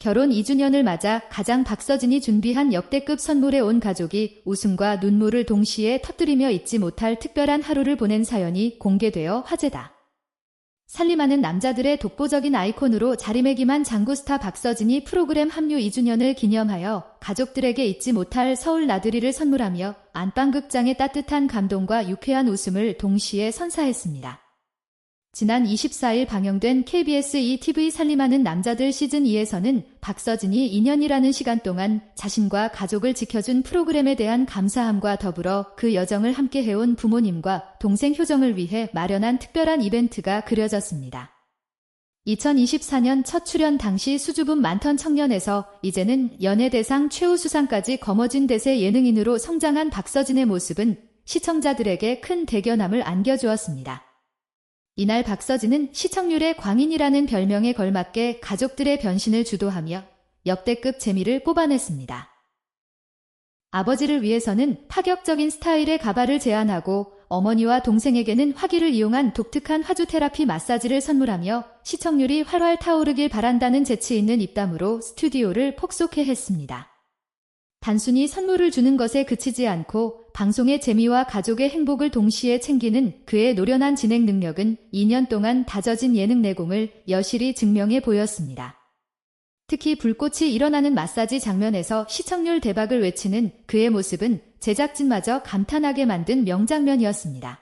결혼 2주년을 맞아 가장 박서진이 준비한 역대급 선물에 온 가족이 웃음과 눈물을 동시에 터뜨리며 잊지 못할 특별한 하루를 보낸 사연이 공개되어 화제다. 살림하는 남자들의 독보적인 아이콘으로 자리매김한 장구스타 박서진이 프로그램 합류 2주년을 기념하여 가족들에게 잊지 못할 서울 나들이를 선물하며 안방극장의 따뜻한 감동과 유쾌한 웃음을 동시에 선사했습니다. 지난 24일 방영된 KBS ETV 살림하는 남자들 시즌 2에서는 박서진이 2년이라는 시간 동안 자신과 가족을 지켜준 프로그램에 대한 감사함과 더불어 그 여정을 함께 해온 부모님과 동생 효정을 위해 마련한 특별한 이벤트가 그려졌습니다. 2024년 첫 출연 당시 수줍음 많던 청년에서 이제는 연예대상 최우수상까지 거머쥔 대세 예능인으로 성장한 박서진의 모습은 시청자들에게 큰 대견함을 안겨주었습니다. 이날 박서진은 시청률의 광인이라는 별명에 걸맞게 가족들의 변신을 주도하며 역대급 재미를 뽑아냈습니다. 아버지를 위해서는 파격적인 스타일의 가발을 제안하고 어머니와 동생에게는 화기를 이용한 독특한 화주 테라피 마사지를 선물하며 시청률이 활활 타오르길 바란다는 재치 있는 입담으로 스튜디오를 폭소케 했습니다. 단순히 선물을 주는 것에 그치지 않고 방송의 재미와 가족의 행복을 동시에 챙기는 그의 노련한 진행 능력은 2년 동안 다져진 예능 내공을 여실히 증명해 보였습니다. 특히 불꽃이 일어나는 마사지 장면에서 시청률 대박을 외치는 그의 모습은 제작진마저 감탄하게 만든 명장면이었습니다.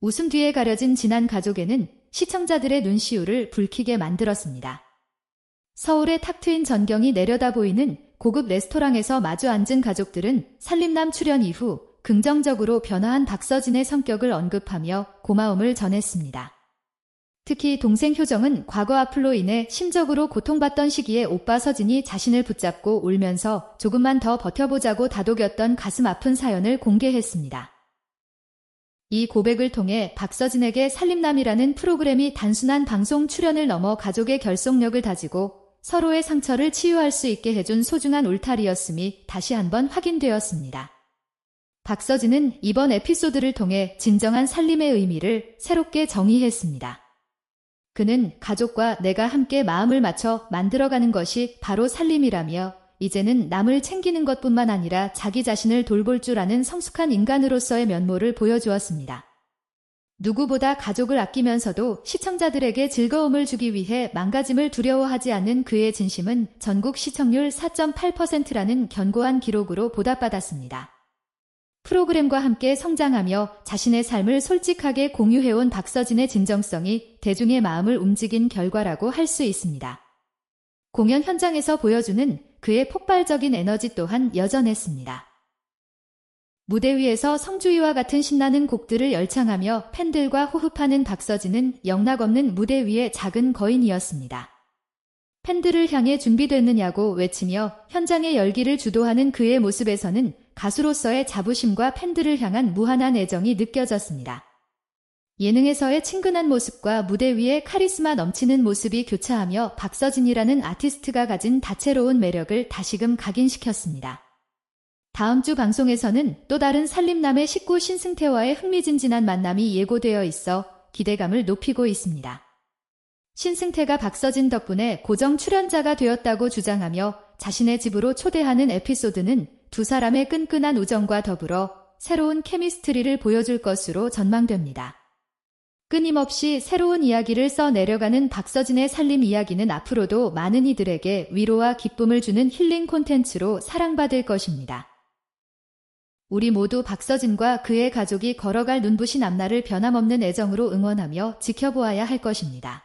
웃음 뒤에 가려진 진한 가족에는 시청자들의 눈시울을 붉히게 만들었습니다. 서울의 탁 트인 전경이 내려다 보이는 고급 레스토랑에서 마주 앉은 가족들은 살림남 출연 이후 긍정적으로 변화한 박서진의 성격을 언급하며 고마움을 전했습니다. 특히 동생 효정은 과거 악플로 인해 심적으로 고통받던 시기에 오빠 서진이 자신을 붙잡고 울면서 조금만 더 버텨보자고 다독였던 가슴 아픈 사연을 공개했습니다. 이 고백을 통해 박서진에게 살림남이라는 프로그램이 단순한 방송 출연을 넘어 가족의 결속력을 다지고 서로의 상처를 치유할 수 있게 해준 소중한 울타리였음이 다시 한번 확인되었습니다. 박서진은 이번 에피소드를 통해 진정한 살림의 의미를 새롭게 정의했습니다. 그는 가족과 내가 함께 마음을 맞춰 만들어가는 것이 바로 살림이라며 이제는 남을 챙기는 것뿐만 아니라 자기 자신을 돌볼 줄 아는 성숙한 인간으로서의 면모를 보여주었습니다. 누구보다 가족을 아끼면서도 시청자들에게 즐거움을 주기 위해 망가짐을 두려워하지 않는 그의 진심은 전국 시청률 4.8%라는 견고한 기록으로 보답받았습니다. 프로그램과 함께 성장하며 자신의 삶을 솔직하게 공유해온 박서진의 진정성이 대중의 마음을 움직인 결과라고 할 수 있습니다. 공연 현장에서 보여주는 그의 폭발적인 에너지 또한 여전했습니다. 무대 위에서 성주이와 같은 신나는 곡들을 열창하며 팬들과 호흡하는 박서진은 영락없는 무대 위의 작은 거인이었습니다. 팬들을 향해 준비됐느냐고 외치며 현장의 열기를 주도하는 그의 모습에서는 가수로서의 자부심과 팬들을 향한 무한한 애정이 느껴졌습니다. 예능에서의 친근한 모습과 무대 위의 카리스마 넘치는 모습이 교차하며 박서진이라는 아티스트가 가진 다채로운 매력을 다시금 각인시켰습니다. 다음 주 방송에서는 또 다른 살림남의 식구 신승태와의 흥미진진한 만남이 예고되어 있어 기대감을 높이고 있습니다. 신승태가 박서진 덕분에 고정 출연자가 되었다고 주장하며 자신의 집으로 초대하는 에피소드는 두 사람의 끈끈한 우정과 더불어 새로운 케미스트리를 보여줄 것으로 전망됩니다. 끊임없이 새로운 이야기를 써 내려가는 박서진의 살림 이야기는 앞으로도 많은 이들에게 위로와 기쁨을 주는 힐링 콘텐츠로 사랑받을 것입니다. 우리 모두 박서진과 그의 가족이 걸어갈 눈부신 앞날을 변함없는 애정으로 응원하며 지켜보아야 할 것입니다.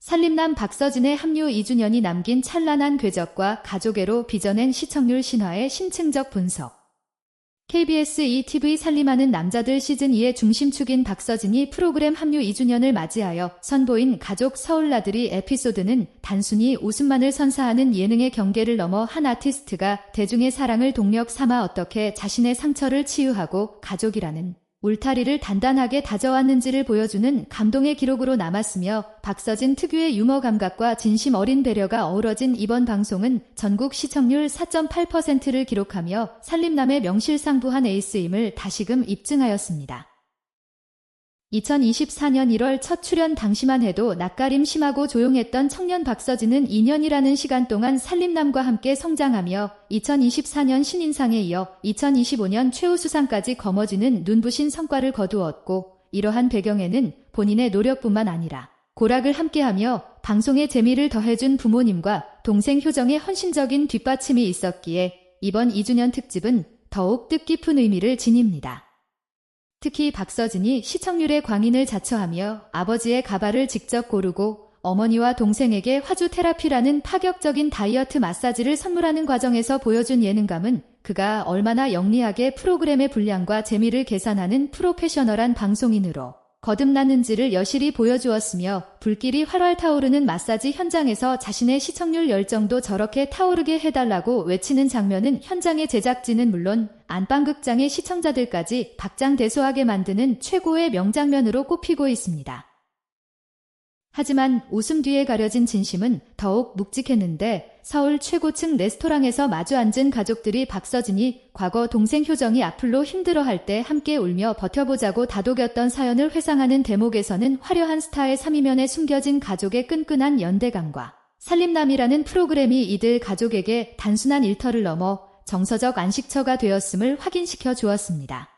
살림남 박서진의 합류 2주년이 남긴 찬란한 궤적과 가족애로 빚어낸 시청률 신화의 심층적 분석. KBS ETV 살림하는 남자들 시즌2의 중심축인 박서진이 프로그램 합류 2주년을 맞이하여 선보인 가족 서울나들이 에피소드는 단순히 웃음만을 선사하는 예능의 경계를 넘어 한 아티스트가 대중의 사랑을 동력 삼아 어떻게 자신의 상처를 치유하고 가족이라는 울타리를 단단하게 다져왔는지를 보여주는 감동의 기록으로 남았으며 박서진 특유의 유머 감각과 진심 어린 배려가 어우러진 이번 방송은 전국 시청률 4.8%를 기록하며 살림남의 명실상부한 에이스임을 다시금 입증하였습니다. 2024년 1월 첫 출연 당시만 해도 낯가림 심하고 조용했던 청년 박서진은 2년이라는 시간 동안 살림남과 함께 성장하며 2024년 신인상에 이어 2025년 최우수상까지 거머쥐는 눈부신 성과를 거두었고 이러한 배경에는 본인의 노력뿐만 아니라 고락을 함께하며 방송의 재미를 더해준 부모님과 동생 효정의 헌신적인 뒷받침이 있었기에 이번 2주년 특집은 더욱 뜻깊은 의미를 지닙니다. 특히 박서진이 시청률의 광인을 자처하며 아버지의 가발을 직접 고르고 어머니와 동생에게 화주 테라피라는 파격적인 다이어트 마사지를 선물하는 과정에서 보여준 예능감은 그가 얼마나 영리하게 프로그램의 분량과 재미를 계산하는 프로페셔널한 방송인으로 거듭났는지를 여실히 보여주었으며 불길이 활활 타오르는 마사지 현장에서 자신의 시청률 열정도 저렇게 타오르게 해달라고 외치는 장면은 현장의 제작진은 물론 안방극장의 시청자들까지 박장대소하게 만드는 최고의 명장면으로 꼽히고 있습니다. 하지만 웃음 뒤에 가려진 진심은 더욱 묵직했는데 서울 최고층 레스토랑에서 마주 앉은 가족들이 박서진이 과거 동생 효정이 앞으로 힘들어할 때 함께 울며 버텨보자고 다독였던 사연을 회상하는 대목에서는 화려한 스타의 삼이면에 숨겨진 가족의 끈끈한 연대감과 살림남이라는 프로그램이 이들 가족에게 단순한 일터를 넘어 정서적 안식처가 되었음을 확인시켜 주었습니다.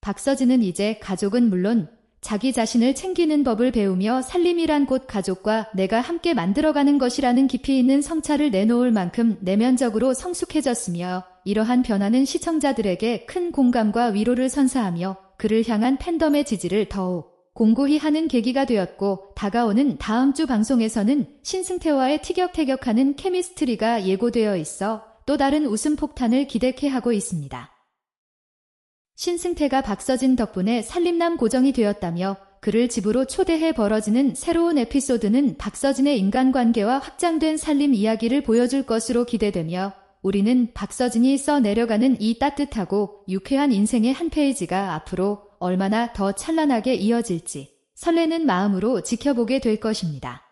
박서진은 이제 가족은 물론 자기 자신을 챙기는 법을 배우며 살림이란 곳 가족과 내가 함께 만들어가는 것이라는 깊이 있는 성찰을 내놓을 만큼 내면적으로 성숙해졌으며 이러한 변화는 시청자들에게 큰 공감과 위로를 선사하며 그를 향한 팬덤의 지지를 더욱 공고히 하는 계기가 되었고 다가오는 다음 주 방송에서는 신승태와의 티격태격하는 케미스트리가 예고되어 있어 또 다른 웃음 폭탄을 기대케 하고 있습니다. 신승태가 박서진 덕분에 살림남 고정이 되었다며 그를 집으로 초대해 벌어지는 새로운 에피소드는 박서진의 인간관계와 확장된 살림 이야기를 보여줄 것으로 기대되며 우리는 박서진이 써 내려가는 이 따뜻하고 유쾌한 인생의 한 페이지가 앞으로 얼마나 더 찬란하게 이어질지 설레는 마음으로 지켜보게 될 것입니다.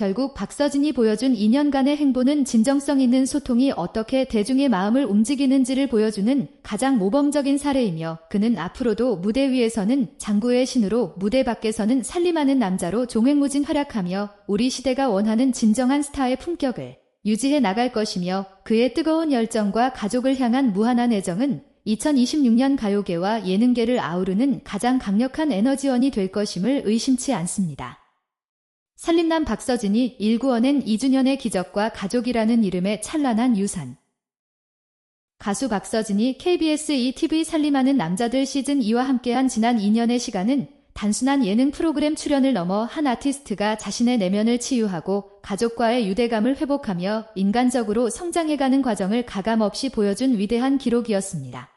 결국 박서진이 보여준 2년간의 행보는 진정성 있는 소통이 어떻게 대중의 마음을 움직이는지를 보여주는 가장 모범적인 사례이며 그는 앞으로도 무대 위에서는 장구의 신으로 무대 밖에서는 살림하는 남자로 종횡무진 활약하며 우리 시대가 원하는 진정한 스타의 품격을 유지해 나갈 것이며 그의 뜨거운 열정과 가족을 향한 무한한 애정은 2026년 가요계와 예능계를 아우르는 가장 강력한 에너지원이 될 것임을 의심치 않습니다. 살림남 박서진이 일구어낸 2주년의 기적과 가족이라는 이름의 찬란한 유산. 가수 박서진이 KBS ETV 살림하는 남자들 시즌 2와 함께한 지난 2년의 시간은 단순한 예능 프로그램 출연을 넘어 한 아티스트가 자신의 내면을 치유하고 가족과의 유대감을 회복하며 인간적으로 성장해가는 과정을 가감없이 보여준 위대한 기록이었습니다.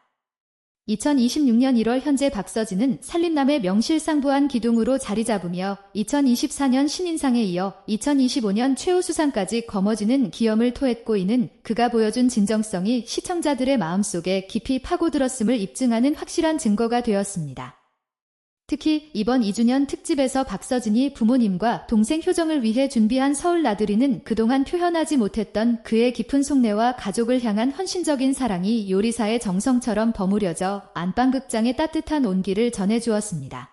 2026년 1월 현재 박서진은 살림남의 명실상부한 기둥으로 자리 잡으며 2024년 신인상에 이어 2025년 최우수상까지 거머쥐는 기염을 토했고 이는 그가 보여준 진정성이 시청자들의 마음속에 깊이 파고들었음을 입증하는 확실한 증거가 되었습니다. 특히 이번 2주년 특집에서 박서진이 부모님과 동생 효정을 위해 준비한 서울 나들이는 그동안 표현하지 못했던 그의 깊은 속내와 가족을 향한 헌신적인 사랑이 요리사의 정성처럼 버무려져 안방극장의 따뜻한 온기를 전해주었습니다.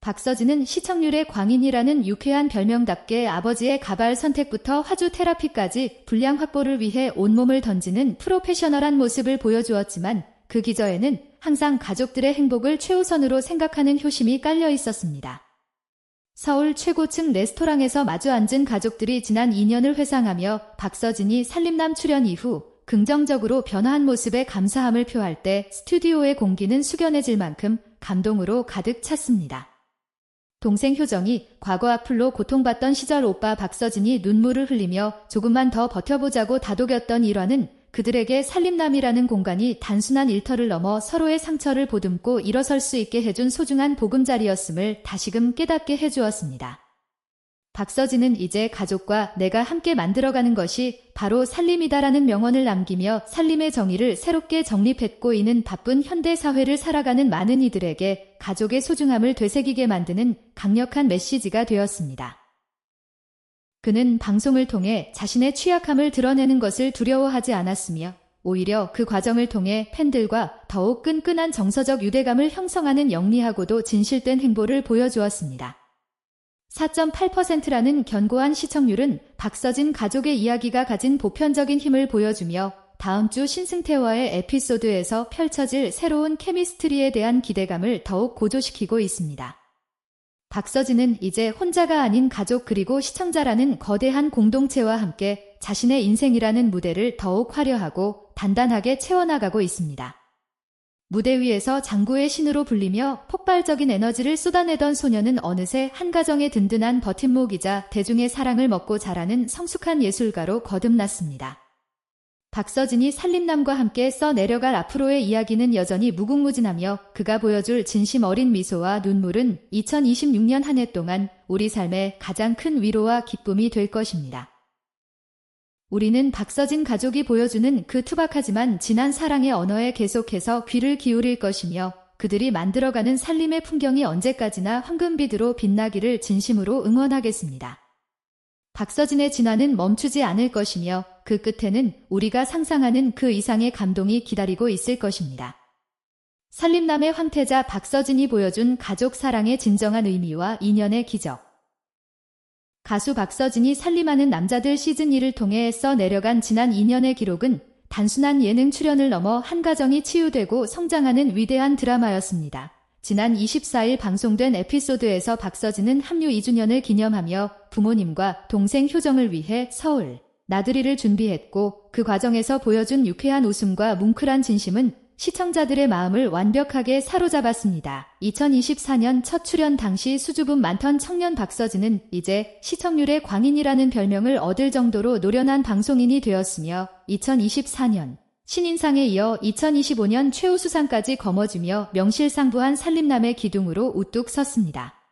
박서진은 시청률의 광인이라는 유쾌한 별명답게 아버지의 가발 선택부터 화주 테라피까지 분량 확보를 위해 온몸을 던지는 프로페셔널한 모습을 보여주었지만 그 기저에는 항상 가족들의 행복을 최우선으로 생각하는 효심이 깔려 있었습니다. 서울 최고층 레스토랑에서 마주 앉은 가족들이 지난 2년을 회상하며 박서진이 살림남 출연 이후 긍정적으로 변화한 모습에 감사함을 표할 때 스튜디오의 공기는 숙연해질 만큼 감동으로 가득 찼습니다. 동생 효정이 과거 악플로 고통받던 시절 오빠 박서진이 눈물을 흘리며 조금만 더 버텨보자고 다독였던 일화는 그들에게 살림남이라는 공간이 단순한 일터를 넘어 서로의 상처를 보듬고 일어설 수 있게 해준 소중한 보금자리였음을 다시금 깨닫게 해주었습니다. 박서진은 이제 가족과 내가 함께 만들어가는 것이 바로 살림이다라는 명언을 남기며 살림의 정의를 새롭게 정립했고 이는 바쁜 현대 사회를 살아가는 많은 이들에게 가족의 소중함을 되새기게 만드는 강력한 메시지가 되었습니다. 그는 방송을 통해 자신의 취약함을 드러내는 것을 두려워하지 않았으며 오히려 그 과정을 통해 팬들과 더욱 끈끈한 정서적 유대감을 형성하는 영리하고도 진실된 행보를 보여주었습니다. 4.8%라는 견고한 시청률은 박서진 가족의 이야기가 가진 보편적인 힘을 보여주며 다음 주 신승태와의 에피소드에서 펼쳐질 새로운 케미스트리에 대한 기대감을 더욱 고조시키고 있습니다. 박서진은 이제 혼자가 아닌 가족 그리고 시청자라는 거대한 공동체와 함께 자신의 인생이라는 무대를 더욱 화려하고 단단하게 채워나가고 있습니다. 무대 위에서 장구의 신으로 불리며 폭발적인 에너지를 쏟아내던 소녀는 어느새 한 가정의 든든한 버팀목이자 대중의 사랑을 먹고 자라는 성숙한 예술가로 거듭났습니다. 박서진이 살림남과 함께 써 내려갈 앞으로의 이야기는 여전히 무궁무진하며 그가 보여줄 진심 어린 미소와 눈물은 2026년 한 해 동안 우리 삶의 가장 큰 위로와 기쁨이 될 것입니다. 우리는 박서진 가족이 보여주는 그 투박하지만 진한 사랑의 언어에 계속해서 귀를 기울일 것이며 그들이 만들어가는 살림의 풍경이 언제까지나 황금비드로 빛나기를 진심으로 응원하겠습니다. 박서진의 진화는 멈추지 않을 것이며 그 끝에는 우리가 상상하는 그 이상의 감동이 기다리고 있을 것입니다. 살림남의 황태자 박서진이 보여준 가족 사랑의 진정한 의미와 인연의 기적. 가수 박서진이 살림하는 남자들 시즌2를 통해 써 내려간 지난 2년의 기록은 단순한 예능 출연을 넘어 한 가정이 치유되고 성장하는 위대한 드라마였습니다. 지난 24일 방송된 에피소드에서 박서진은 합류 2주년을 기념하며 부모님과 동생 효정을 위해 서울 나들이를 준비했고 그 과정에서 보여준 유쾌한 웃음과 뭉클한 진심은 시청자들의 마음을 완벽하게 사로잡았습니다. 2024년 첫 출연 당시 수줍음 많던 청년 박서진은 이제 시청률의 광인이라는 별명을 얻을 정도로 노련한 방송인이 되었으며 2024년 신인상에 이어 2025년 최우수상까지 거머쥐며 명실상부한 살림남의 기둥으로 우뚝 섰습니다.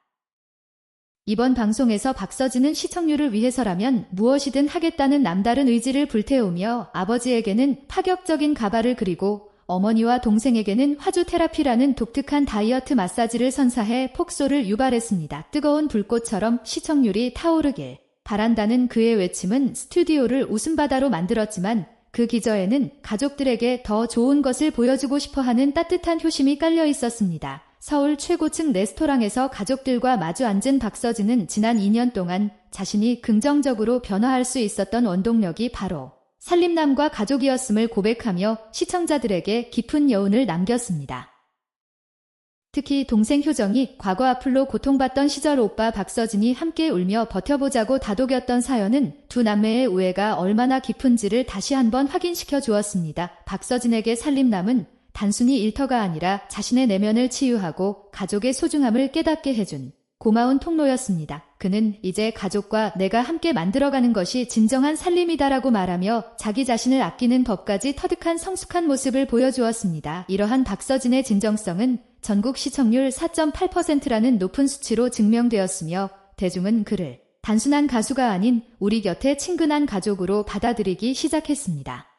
이번 방송에서 박서진은 시청률을 위해서라면 무엇이든 하겠다는 남다른 의지를 불태우며 아버지에게는 파격적인 가발을 그리고 어머니와 동생에게는 화주 테라피라는 독특한 다이어트 마사지를 선사해 폭소를 유발했습니다. 뜨거운 불꽃처럼 시청률이 타오르길 바란다는 그의 외침은 스튜디오를 웃음바다로 만들었지만 그 기저에는 가족들에게 더 좋은 것을 보여주고 싶어 하는 따뜻한 효심이 깔려 있었습니다. 서울 최고층 레스토랑에서 가족들과 마주 앉은 박서진은 지난 2년 동안 자신이 긍정적으로 변화할 수 있었던 원동력이 바로 살림남과 가족이었음을 고백하며 시청자들에게 깊은 여운을 남겼습니다. 특히 동생 효정이 과거 앞으로 고통받던 시절 오빠 박서진이 함께 울며 버텨보자고 다독였던 사연은 두 남매의 우애가 얼마나 깊은지를 다시 한번 확인시켜 주었습니다. 박서진에게 살림남은 단순히 일터가 아니라 자신의 내면을 치유하고 가족의 소중함을 깨닫게 해준 고마운 통로였습니다. 그는 이제 가족과 내가 함께 만들어가는 것이 진정한 살림이다라고 말하며 자기 자신을 아끼는 법까지 터득한 성숙한 모습을 보여주었습니다. 이러한 박서진의 진정성은 전국 시청률 4.8%라는 높은 수치로 증명되었으며 대중은 그를 단순한 가수가 아닌 우리 곁에 친근한 가족으로 받아들이기 시작했습니다.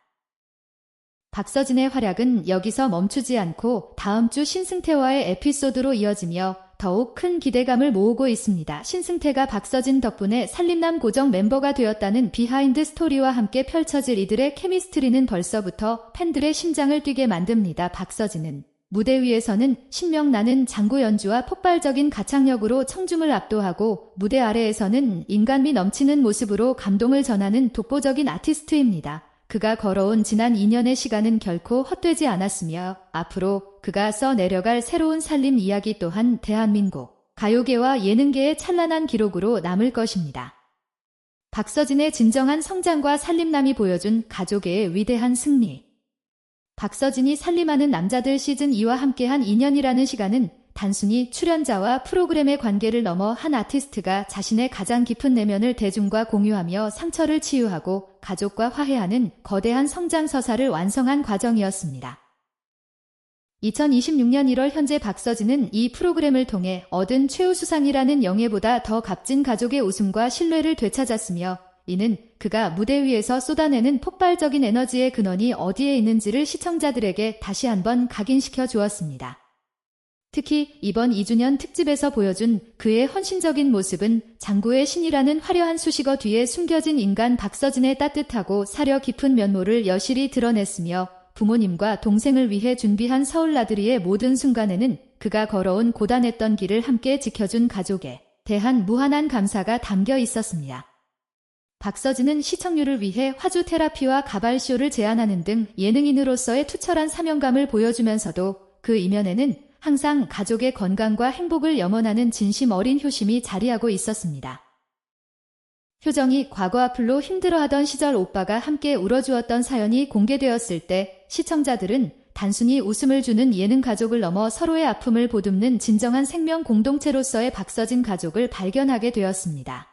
박서진의 활약은 여기서 멈추지 않고 다음 주 신승태와의 에피소드로 이어지며 더욱 큰 기대감을 모으고 있습니다. 신승태가 박서진 덕분에 살림남 고정 멤버가 되었다는 비하인드 스토리와 함께 펼쳐질 이들의 케미스트리는 벌써부터 팬들의 심장을 뛰게 만듭니다. 박서진은 무대 위에서는 신명나는 장구 연주와 폭발적인 가창력으로 청중을 압도하고 무대 아래에서는 인간미 넘치는 모습으로 감동을 전하는 독보적인 아티스트입니다. 그가 걸어온 지난 2년의 시간은 결코 헛되지 않았으며 앞으로 그가 써 내려갈 새로운 살림 이야기 또한 대한민국 가요계와 예능계의 찬란한 기록으로 남을 것입니다. 박서진의 진정한 성장과 살림남이 보여준 가족의 위대한 승리. 박서진이 살림하는 남자들 시즌 2와 함께한 2년이라는 시간은 단순히 출연자와 프로그램의 관계를 넘어 한 아티스트가 자신의 가장 깊은 내면을 대중과 공유하며 상처를 치유하고 가족과 화해하는 거대한 성장 서사를 완성한 과정이었습니다. 2026년 1월 현재 박서진은 이 프로그램을 통해 얻은 최우수상이라는 영예보다 더 값진 가족의 웃음과 신뢰를 되찾았으며 이는 그가 무대 위에서 쏟아내는 폭발적인 에너지의 근원이 어디에 있는지를 시청자들에게 다시 한번 각인시켜 주었습니다. 특히 이번 2주년 특집에서 보여준 그의 헌신적인 모습은 장구의 신이라는 화려한 수식어 뒤에 숨겨진 인간 박서진의 따뜻하고 사려 깊은 면모를 여실히 드러냈으며 부모님과 동생을 위해 준비한 서울 나들이의 모든 순간에는 그가 걸어온 고단했던 길을 함께 지켜준 가족에 대한 무한한 감사가 담겨 있었습니다. 박서진은 시청률을 위해 화주 테라피와 가발쇼를 제안하는 등 예능인으로서의 투철한 사명감을 보여주면서도 그 이면에는 항상 가족의 건강과 행복을 염원하는 진심 어린 효심이 자리하고 있었습니다. 효정이 과거 앞으로 힘들어하던 시절 오빠가 함께 울어주었던 사연이 공개되었을 때 시청자들은 단순히 웃음을 주는 예능 가족을 넘어 서로의 아픔을 보듬는 진정한 생명 공동체로서의 박서진 가족을 발견하게 되었습니다.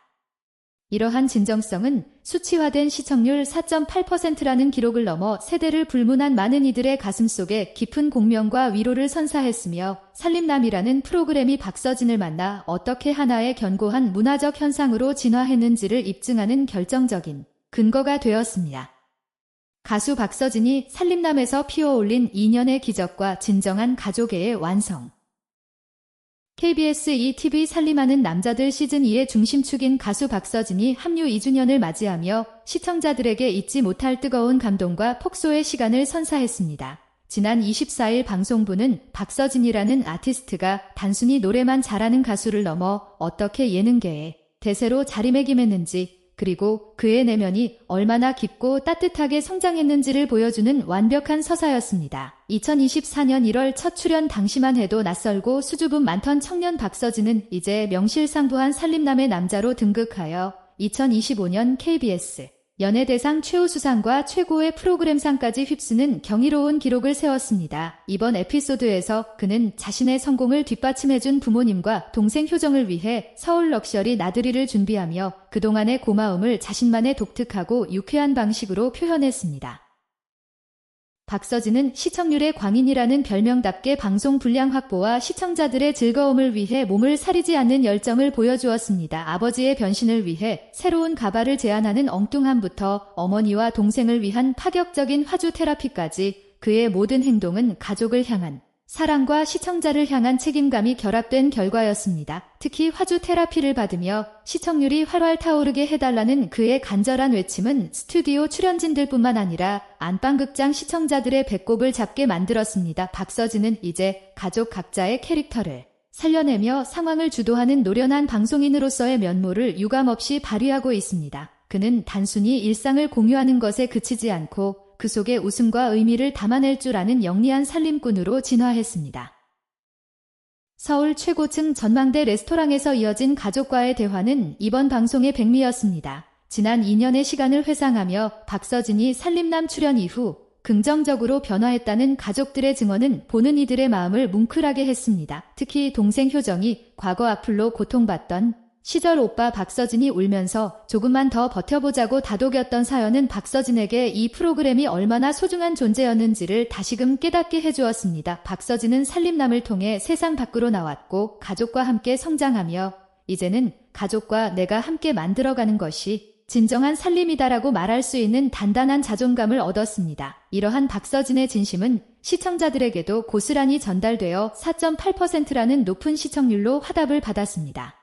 이러한 진정성은 수치화된 시청률 4.8%라는 기록을 넘어 세대를 불문한 많은 이들의 가슴 속에 깊은 공명과 위로를 선사했으며 살림남이라는 프로그램이 박서진을 만나 어떻게 하나의 견고한 문화적 현상으로 진화했는지를 입증하는 결정적인 근거가 되었습니다. 가수 박서진이 살림남에서 피어올린 2년의 기적과 진정한 가족애의 완성. KBS ETV 살림하는 남자들 시즌2의 중심축인 가수 박서진이 합류 2주년을 맞이하며 시청자들에게 잊지 못할 뜨거운 감동과 폭소의 시간을 선사했습니다. 지난 24일 방송부는 박서진이라는 아티스트가 단순히 노래만 잘하는 가수를 넘어 어떻게 예능계에 대세로 자리매김했는지 그리고 그의 내면이 얼마나 깊고 따뜻하게 성장했는지를 보여주는 완벽한 서사였습니다. 2024년 1월 첫 출연 당시만 해도 낯설고 수줍음 많던 청년 박서진은 이제 명실상부한 살림남의 남자로 등극하여 2025년 KBS 연예대상 최우수상과 최고의 프로그램상까지 휩쓰는 경이로운 기록을 세웠습니다. 이번 에피소드에서 그는 자신의 성공을 뒷받침해준 부모님과 동생 효정을 위해 서울 럭셔리 나들이를 준비하며 그동안의 고마움을 자신만의 독특하고 유쾌한 방식으로 표현했습니다. 박서진은 시청률의 광인이라는 별명답게 방송 분량 확보와 시청자들의 즐거움을 위해 몸을 사리지 않는 열정을 보여주었습니다. 아버지의 변신을 위해 새로운 가발을 제안하는 엉뚱함부터 어머니와 동생을 위한 파격적인 화주 테라피까지 그의 모든 행동은 가족을 향한 사랑과 시청자를 향한 책임감이 결합된 결과였습니다. 특히 화주 테라피를 받으며 시청률이 활활 타오르게 해달라는 그의 간절한 외침은 스튜디오 출연진들 뿐만 아니라 안방극장 시청자들의 배꼽을 잡게 만들었습니다. 박서진은 이제 가족 각자의 캐릭터를 살려내며 상황을 주도하는 노련한 방송인으로서의 면모를 유감없이 발휘하고 있습니다. 그는 단순히 일상을 공유하는 것에 그치지 않고 그 속에 웃음과 의미를 담아낼 줄 아는 영리한 살림꾼으로 진화했습니다. 서울 최고층 전망대 레스토랑에서 이어진 가족과의 대화는 이번 방송의 백미였습니다. 지난 2년의 시간을 회상하며 박서진이 살림남 출연 이후 긍정적으로 변화했다는 가족들의 증언은 보는 이들의 마음을 뭉클하게 했습니다. 특히 동생 효정이 과거 앞으로 고통받던 시절 오빠 박서진이 울면서 조금만 더 버텨보자고 다독였던 사연은 박서진에게 이 프로그램이 얼마나 소중한 존재였는지를 다시금 깨닫게 해주었습니다. 박서진은 살림남을 통해 세상 밖으로 나왔고 가족과 함께 성장하며 이제는 가족과 내가 함께 만들어가는 것이 진정한 살림이다라고 말할 수 있는 단단한 자존감을 얻었습니다. 이러한 박서진의 진심은 시청자들에게도 고스란히 전달되어 4.8%라는 높은 시청률로 화답을 받았습니다.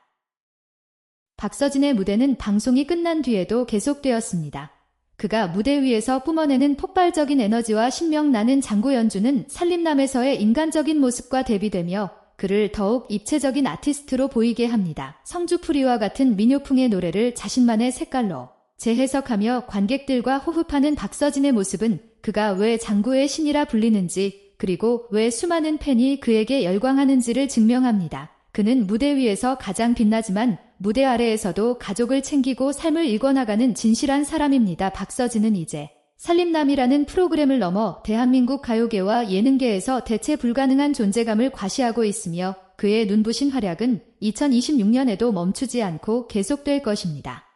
박서진의 무대는 방송이 끝난 뒤에도 계속되었습니다. 그가 무대 위에서 뿜어내는 폭발적인 에너지와 신명나는 장구 연주는 살림남에서의 인간적인 모습과 대비되며 그를 더욱 입체적인 아티스트로 보이게 합니다. 성주풀이와 같은 민요풍의 노래를 자신만의 색깔로 재해석하며 관객들과 호흡하는 박서진의 모습은 그가 왜 장구의 신이라 불리는지 그리고 왜 수많은 팬이 그에게 열광하는지를 증명합니다. 그는 무대 위에서 가장 빛나지만 무대 아래에서도 가족을 챙기고 삶을 일궈나가는 진실한 사람입니다. 박서진은 이제 살림남이라는 프로그램을 넘어 대한민국 가요계와 예능계에서 대체 불가능한 존재감을 과시하고 있으며 그의 눈부신 활약은 2026년에도 멈추지 않고 계속될 것입니다.